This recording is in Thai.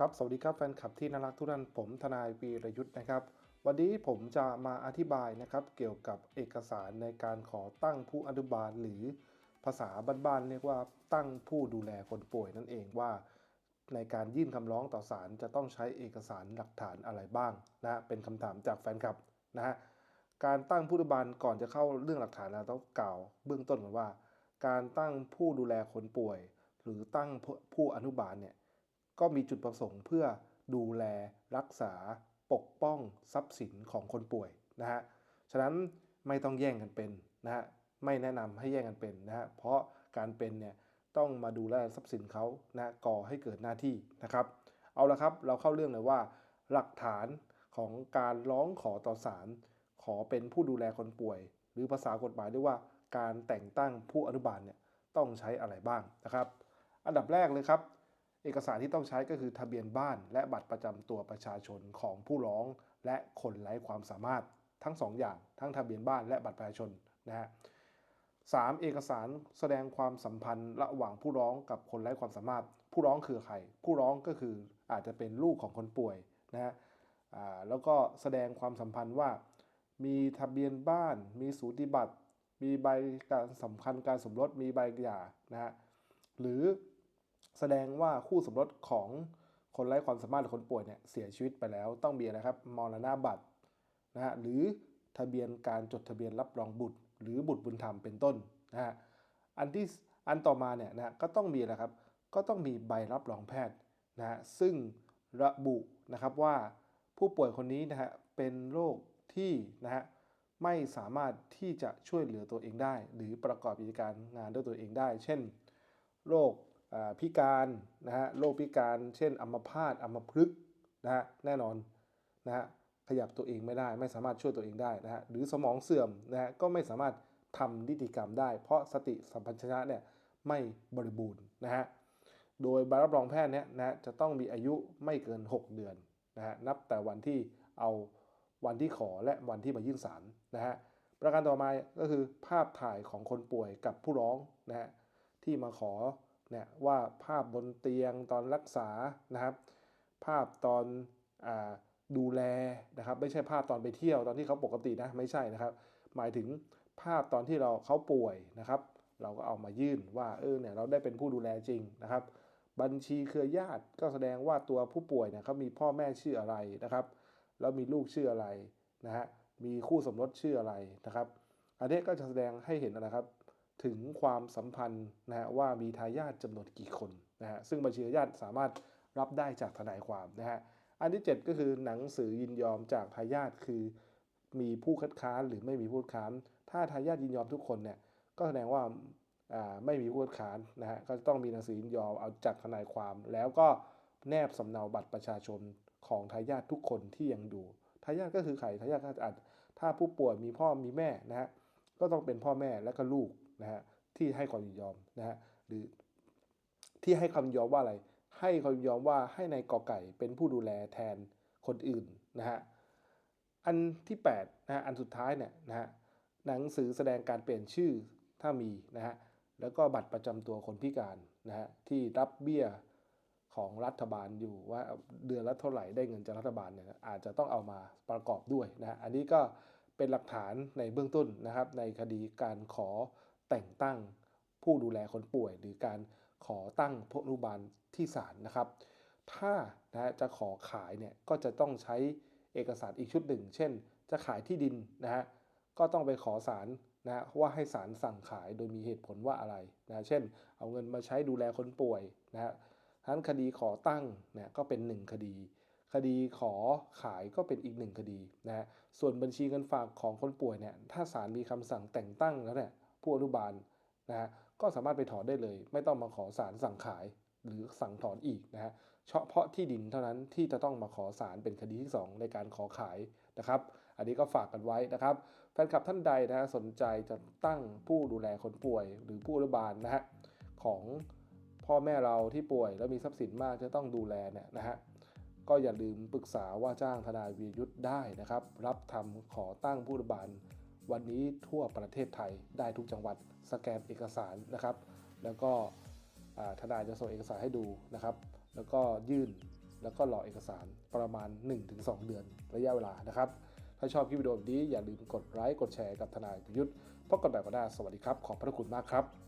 ครับ สวัสดีครับแฟนคลับที่น่ารักทุกท่านผมทนายวีรยุทธ์นะครับ วันนี้ผมจะมาอธิบายนะครับเกี่ยวกับเอกสารในการขอตั้งผู้อนุบาลหรือภาษาบ้านๆเรียกว่าตั้งผู้ดูแลคนป่วยนั่นเองว่า ในการยื่นคำร้องต่อศาลจะต้องใช้เอกสารหลักฐานอะไรบ้างนะเป็นคำถามจากแฟนคลับนะฮะการตั้งผู้อนุบาลก่อนจะเข้าเรื่องหลักฐานเราต้องกล่าว เบื้องต้นก่อนว่า การตั้งผู้ดูแลคนป่วย หรือตั้งผู้อนุบาลเนี่ย ก็มีจุดประสงค์เพื่อดูแลรักษาปกป้องทรัพย์สินของคนป่วยนะฮะ ฉะนั้นไม่ต้องแย่งกันเป็นนะฮะ ไม่แนะนำให้แย่งกันเป็นนะฮะ เพราะการเป็นเนี่ยต้องมาดูแลทรัพย์สินเขานะก่อให้เกิดหน้าที่นะครับ เอาละครับเราเข้าเรื่องเลยว่า หลักฐานของการร้องขอต่อศาลขอเป็นผู้ดูแลคนป่วย หรือภาษากฎหมายเรียกว่าการแต่งตั้งผู้อนุบาลเนี่ยต้องใช้อะไรบ้างนะครับ อันดับแรกเลยครับ เอกสารที่ต้องใช้ก็คือทะเบียนบ้าน และบัตรประจำตัวประชาชนของผู้ร้องและคนไร้ความสามารถทั้ง 2ออย่าง ทั้งทะเบียนบ้านและบัตรประชาชนนะฮะสามเอกสารแสดงความสัมพันธ์ระหว่างผู้ร้องกับคนไร้ความสามารถ ผู้ร้องคือใคร ผู้ร้องก็คืออาจจะเป็นลูกของคนป่วยนะฮะแล้วก็แสดงความสัมพันธ์ว่า มีทะเบียนบ้าน มีสูติบัตร มีใบการสำคัญการสมรสมีใบหย่านะฮะหรือ แสดงว่าคู่สมรสของคนไร้ความสามารถหรือคนป่วยเนี่ยเสียชีวิตไปแล้วต้องมีนะครับมรณบัตรนะฮะหรือทะเบียนการจดทะเบียนรับรองบุตร หรือบุตรบุญธรรมเป็นต้นนะฮะอันที่อันต่อมาเนี่ยนะก็ต้องมีนะครับก็ต้องมีใบรับรองแพทย์นะฮะซึ่งระบุนะครับว่าผู้ป่วยคนนี้นะฮะเป็นโรคที่นะฮะไม่สามารถที่จะช่วยเหลือตัวเองได้ หรือประกอบกิจการงานด้วยตัวเองได้ เช่น โรค พิการนะฮะโรคพิการ เช่นอัมพาตอัมพฤกษ์นะฮะแน่นอนนะฮะขยับตัวเองไม่ได้ ไม่สามารถช่วยตัวเองได้นะฮะหรือสมองเสื่อมนะฮะก็ไม่สามารถทำนิติกรรมได้ เพราะสติสัมปชัญญะเนี่ยไม่บริบูรณ์นะฮะโดยใบรับรองแพทย์เนี่ยนะจะต้องมีอายุไม่เกิน 6 เดือนนะฮะนับแต่วันที่เอาวันที่ขอและวันที่มายื่นศาลนะฮะประการต่อมาก็คือภาพถ่ายของคนป่วยกับผู้ร้องนะฮะที่มาขอ เนี่ยว่าภาพบนเตียงตอนรักษานะครับ ภาพตอนอดูแลนะครับ ไม่ใช่ภาพตอนไปเที่ยวตอนที่เขาปกตินะไม่ใช่นะครับ หมายถึงภาพตอนที่เราเขาป่วยนะครับ เราก็เอามายื่นว่าเออเนี่ยเราได้เป็นผู้ดูแลจริงนะครับ บัญชีเครือญาติก็แสดงว่าตัวผู้ป่วยเนี่ยเขามีพ่อแม่ชื่ออะไรนะครับแล้วมีลูกชื่ออะไรนะฮะมีคู่สมรสชื่ออะไรนะครับ อันนี้ก็จะแสดงให้เห็นนะครับ ถึงความสัมพันธ์นะฮะว่ามีทายาทจำนวนกี่คนนะฮะซึ่งบัญชีญาติสามารถรับได้จากทนายความนะฮะอันที่ 7 ก็คือหนังสือยินยอมจากทายาทคือ มีผู้คัดค้านหรือไม่มีผู้คัดค้าน ถ้าทายาทยินยอมทุกคนเนี่ยก็แสดงว่าไม่มีผู้คัดค้านนะฮะก็ต้องมีหนังสือยินยอมเอาจากทนายความ แล้วก็แนบสำเนาบัตรประชาชนของทายาททุกคนที่ยังดูทายาทก็คือใครทายาทก็อาจถ้าผู้ป่วยมีพ่อมีแม่นะฮะก็ต้องเป็นพ่อแม่และก็ลูก นะฮะที่ให้ความยินยอมนะฮะหรือที่ให้ความยินยอมว่าอะไร ให้ความยินยอมว่าให้ในายกอไก่เป็นผู้ดูแลแทนคนอื่นนะฮะอันที่8นะฮะอันสุดท้ายเนี่ยนะฮะหนังสือแสดงการเปลี่ยนชื่อถ้ามีนะฮะแล้วก็บัตรประจำตัวคนพิการนะฮะที่รับเบี้ยของรัฐบาลอยู่ว่าเดือนละเท่าไหร่ได้เงินจากรัฐบาลเนี่ยอาจจะต้องเอามาประกอบด้วยนะฮะอันนี้ก็เป็นหลักฐานในเบื้องต้นนะครับในคดีการขอ แต่งตั้งผู้ดูแลคนป่วย หรือการขอตั้งพนุบาลที่ศาลนะครับ ถ้านะจะขอขายเนี่ยก็จะต้องใช้เอกสารอีกชุดหนึ่ง เช่น จะขายที่ดินนะฮะก็ต้องไปขอศาลนะว่าให้ศาลสั่งขายโดยมีเหตุผลว่าอะไรนะเช่น เอาเงินมาใช้ดูแลคนป่วยนะฮะทั้นคดีขอตั้งเนี่ยก็เป็น 1 คดี คดีขอขายก็เป็นอีกหนึ่งคดีนะฮะส่วนบัญชีเงินฝากของคนป่วยเนี่ยถ้าศาลมีคำสั่งแต่งตั้งแล้วเนี่ย ผู้อนุบาลนะฮะก็สามารถไปถอนได้เลย ไม่ต้องมาขอศาลสั่งขายหรือสั่งถอนอีกนะฮะเฉพาะที่ดินเท่านั้นที่จะต้องมาขอศาลเป็นคดีที่ 2 ในการขอขายนะครับ อันนี้ก็ฝากกันไว้นะครับ แฟนคลับท่านใดนะฮะสนใจจะตั้งผู้ดูแลคนป่วย หรือผู้อนุบาลนะฮะของพ่อแม่เราที่ป่วยแล้วมีทรัพย์สินมากจะต้องดูแลเนี่ยนะฮะก็อย่าลืมปรึกษาว่าจ้างทนายวียุทธได้นะครับ รับทำขอตั้งผู้อนุบาล วันนี้ทั่วประเทศไทยได้ทุกจังหวัดสแกนเอกสารนะครับ แล้วก็ทนายจะส่งเอกสารให้ดูนะครับ แล้วก็ยื่นแล้วก็รอเอกสารประมาณ 1-2 เดือนระยะเวลานะครับ ถ้าชอบคลิปวิดีโอแบบนี้อย่าลืมกดไลค์กดแชร์กับทนายประยุทธ์พบกันใหม่วันหน้าสวัสดีครับ ขอบพระคุณมากครับ